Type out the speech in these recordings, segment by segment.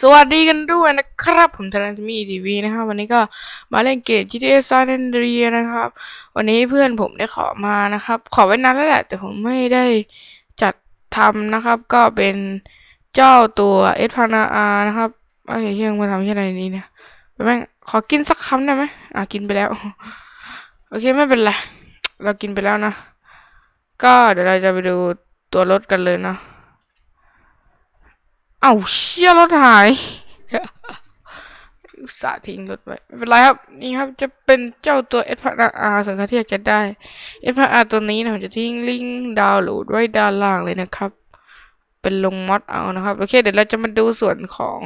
สวัสดีกันด้วยนะครับ ผมธนาธมีทีวีนะครับ วันนี้ก็มาเล่นเกม GTA San Andreas นะครับ วันนี้เพื่อนผมได้ขอมานะครับ ขอไว้นานแล้วแหละ แต่ผมไม่ได้จัดทำนะครับ ก็เป็นเจ้าตัวเอสพานาอานะครับไอ้เชี่ยงมาทำที่ไหนนี้เนี่ยไปแม่งขอกินสักคำได้ไหมอะกินไปแล้ว โอเคไม่เป็นไร เรากินไปแล้วนะ ก็เดี๋ยวเราจะไปดูตัวรถกันเลยนะ เอ้าเชี่ยรถหายอุตส่าห์ทิ้งรถไว้ไม่เป็นไรครับนี่ครับจะเป็นเจ้าตัว s อ r สังกัดที่อยากจะได้ s อ r ตัวนี้นะผมจะทิ้งลิงก์ดาวน์โหลดไว้ด้านล่างเลยนะครับ เป็นลงมอดเอานะครับโอเคเดี๋ยวเราจะมาดูส่วนของ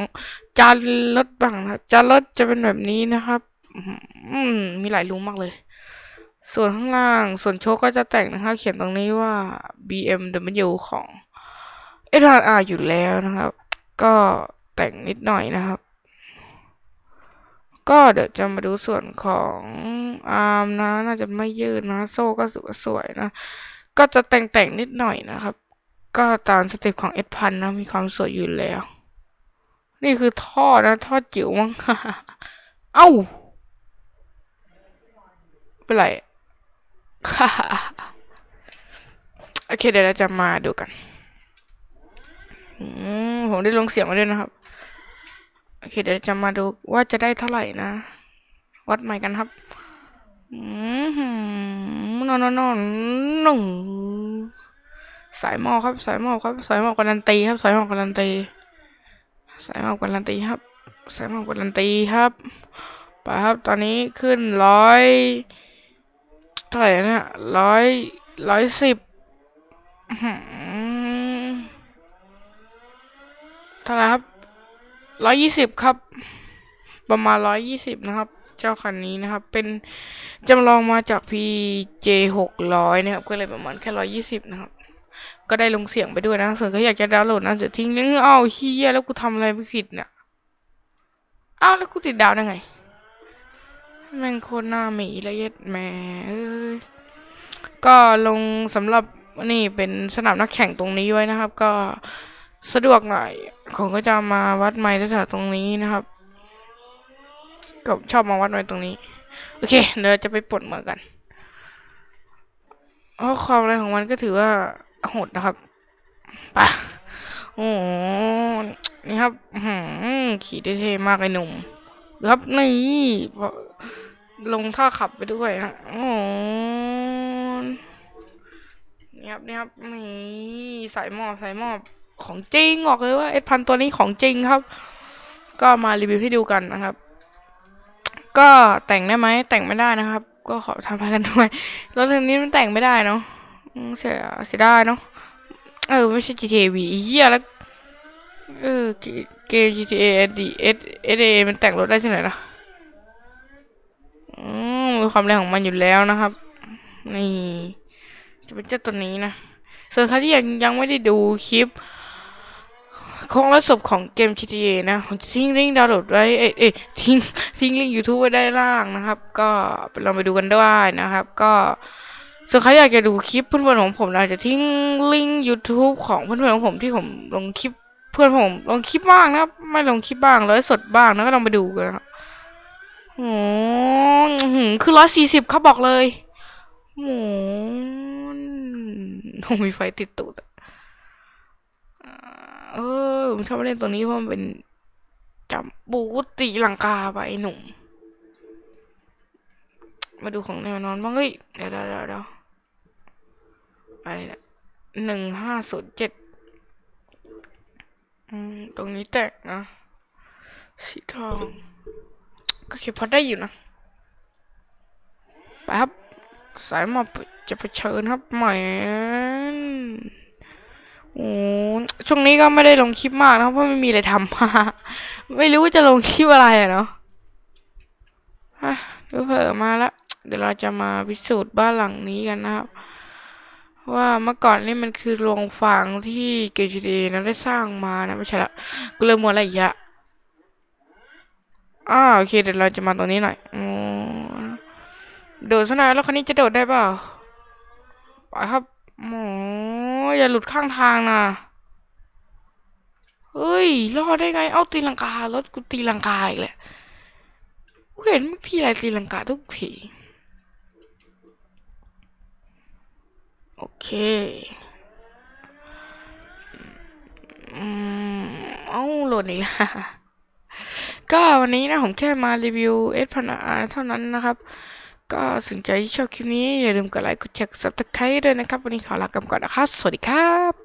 จานรถบ้างนะครับจานรถจะเป็นแบบนี้นะครับอืมมีหลายรูมากเลย ส่วนข้างล่างส่วนโชคก็จะแต่งนะครับ เขียนตรงนี้ว่า BMW ของ s อ r อยู่แล้วนะครับ ก็แต่งนิดหน่อยนะครับ ก็เดี๋ยวจะมาดูส่วนของอาร์มนะ น่าจะไม่ยืดนะ โซ่ก็สวยๆนะ ก็จะแต่งๆนิดหน่อยนะครับ ก็ตามสเต็ปของเอสพันนะ มีความสวยอยู่แล้ว นี่คือท่อนะท่อจิ๋วมั้งเอ้าเป็นไรโอเคเดี๋ยวเราจะมาดูกัน อืม ผมได้ลงเสียงมาด้วยนะครับ โอเค เดี๋ยวจะมาดูว่าจะได้เท่าไหร่นะ วัดใหม่กันครับอืมนอนนอนหนึ่งสายหมอครับ สายหมอครับ สายหมอการันตีครับ สายหมอการันตี สายหมอการันตีครับ สายหมอการันตีครับไปครับ ตอนนี้ขึ้นร้อยเท่าไหร่นี่ยร้อยร้อยสิบ เท่าไหร่ครับร้อยยี่สิบครับ ประมาณร้อยยี่สิบนะครับ เจ้าคันนี้นะครับ เป็นจำลองมาจาก PJ หกร้อยนะครับ ก็เลยประมาณแค่ร้อยยี่สิบนะครับ ก็ได้ลงเสียงไปด้วยนะส่วนเขาอยากจะดาวน์โหลดนะจะทิ้งลิงก์อ้าวเฮียแล้วกูทำอะไรไม่ผิดเนี่ยอ้าวแล้วกูติดดาวได้ไงแม่งโคตรหน้าหมีละเอียดแหมเอ้ยก็ลงสำหรับนี่เป็นสนามนักแข่งตรงนี้ไว้นะครับ ก็ สะดวกหน่อยผมก็จะมาวัดไมล์แถวตรงนี้นะครับก็ชอบมาวัดไมล์ตรงนี้ โอเค เดี๋ยวจะไปปลดเมือกันเพราะความอะไรของมันก็ถือว่าโหดนะครับไปะโอ้นี่ครับหืมขี่ได้เท่มากไอ้หนุ่มครับนี่ลงท่าขับไปด้วยนะโอ้นี่ครับนี่ครับนี่สายหมอบสายหมอบ ของจริงบอกเลยว่าเอสพันตัวนี้ของจริงครับ ก็มารีวิวให้ดูกันนะครับ ก็แต่งได้ไหมแต่งไม่ได้นะครับ ก็ขอทำไปกันด้วยรถคันนี้มันแต่งไม่ได้เนาะเสียเสียได้เนาะเออไม่ใช่ GTA V เหี้ยแล้วเออเกม GTA D S S A มันแต่งรถได้ที่ไหนนะอืมมีความแรงของมันอยู่แล้วนะครับ นี่ จะเป็นเจ้าตัวนี้นะส่วนใครที่ยังยังไม่ได้ดูคลิป โครงและศพของเกม GTA นะจะทิ้งลิงก์ดาวน์โหลดไว้ เอ้ยทิ้งทิ้งลิงก์ YouTube ไว้ได้ล่างนะครับ ก็ลองไปดูกันได้นะครับ ก็ส่วนใครอยากจะดูคลิปเพื่อนๆของผมเราจะทิ้งลิงก์ YouTube ของเพื่อนๆของผมที่ผมลงคลิปเพื่อนผมลงคลิปบ้างนะครับ ไม่ลงคลิปบ้างเลยสดบ้างนะก็ลองไปดูกันนะครับโอ้โหคือร้อยสี่สิบเขาบอกเลยโอ้โหมีไฟติดตูดเออ ผมชอบเล่นตัวนี้เพราะมันเป็นจับปูตีลังกาไปหนุ่ม มาดูของแนวนอนบ้างเฮ้ยเดี๋ยวเดี๋ยวเดี๋ยวอะไรเนี่ยหนึ่งห้าศูนย์เจ็ดตรงนี้แตกนะสีทอง ก็คิดพอได้อยู่นะไปครับ สายมาจะไปเชิญครับแหมโอ้ ช่วงนี้ก็ไม่ได้ลงคลิปมากนะเพราะไม่มีอะไรทำไม่รู้ว่าจะลงคลิปอะไรอะเนาะดูเผลอมาแล้วเดี๋ยวเราจะมาพิสูจน์บ้านหลังนี้กันนะครับ ว่าเมื่อก่อนนี่มันคือโรงฟางที่เกจดีนั้นได้สร้างมานะไม่ใช่ละกูเลยมัวอะไรอีกอะอ่าโอเคเดี๋ยวเราจะมาตรงนี้หน่อยอโดดซะหน่อยแล้วคันนี้จะโดดได้เปล่าไปครับโอ้อย่าหลุดข้างทางนะ เฮ้ย รอดได้ไง เอาตีลังกา รถกูตีลังกาอีกแหละกูเห็นมึงทีไรตีลังกาทุกทีโอเค อืม เอาโหลดอีกแล้วก็วันนี้นะผมแค่มารีวิวเอสพันอาเท่านั้นนะครับ ก็สนใจที่ชอบคลิปนี้ อย่าลืมกดไลค์ กดแชร์ กด subscribe ด้วยนะครับ วันนี้ขอลากันก่อนนะครับ สวัสดีครับ